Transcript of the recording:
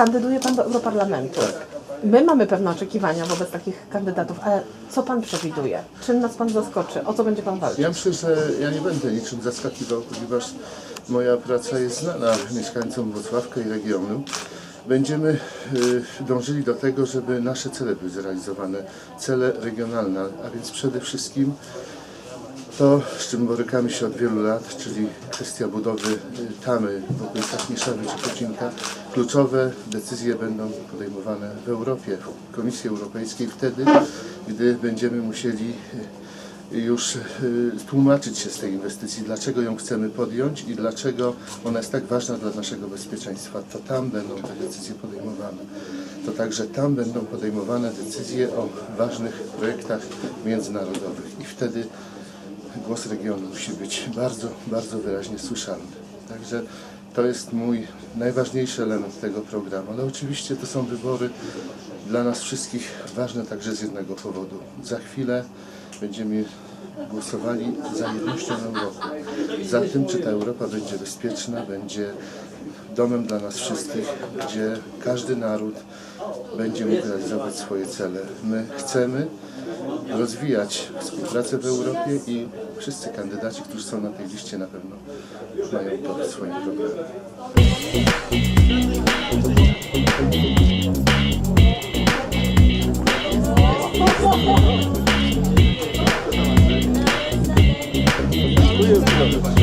Kandyduje Pan do Europarlamentu. My mamy pewne oczekiwania wobec takich kandydatów, ale co Pan przewiduje? Czym nas Pan zaskoczy? O co będzie Pan walczyć? Ja myślę, że ja nie będę niczym zaskakiwał, ponieważ moja praca jest znana mieszkańcom Wrocławka i regionu. Będziemy y, dążyli do tego, żeby nasze cele były zrealizowane, cele regionalne, a więc przede wszystkim to, z czym borykamy się od wielu lat, czyli kwestia budowy y, tamy w okolicach Nieszawy czy Kocinka. Kluczowe decyzje będą podejmowane w Europie, w Komisji Europejskiej wtedy, gdy będziemy musieli y, już y, tłumaczyć się z tej inwestycji, dlaczego ją chcemy podjąć i dlaczego ona jest tak ważna dla naszego bezpieczeństwa. To tam będą te decyzje podejmowane. To także tam będą podejmowane decyzje o ważnych projektach międzynarodowych i wtedy głos regionu musi być bardzo, bardzo wyraźnie słyszalny. Także to jest mój najważniejszy element tego programu. Ale oczywiście to są wybory dla nas wszystkich ważne także z jednego powodu. Za chwilę będziemy głosowali za jednością Europy. Za tym, czy ta Europa będzie bezpieczna, będzie domem dla nas wszystkich, gdzie każdy naród będzie mógł realizować swoje cele. My chcemy rozwijać współpracę w Europie i wszyscy kandydaci, którzy są na tej liście na pewno mają to w swoim programie. Okay.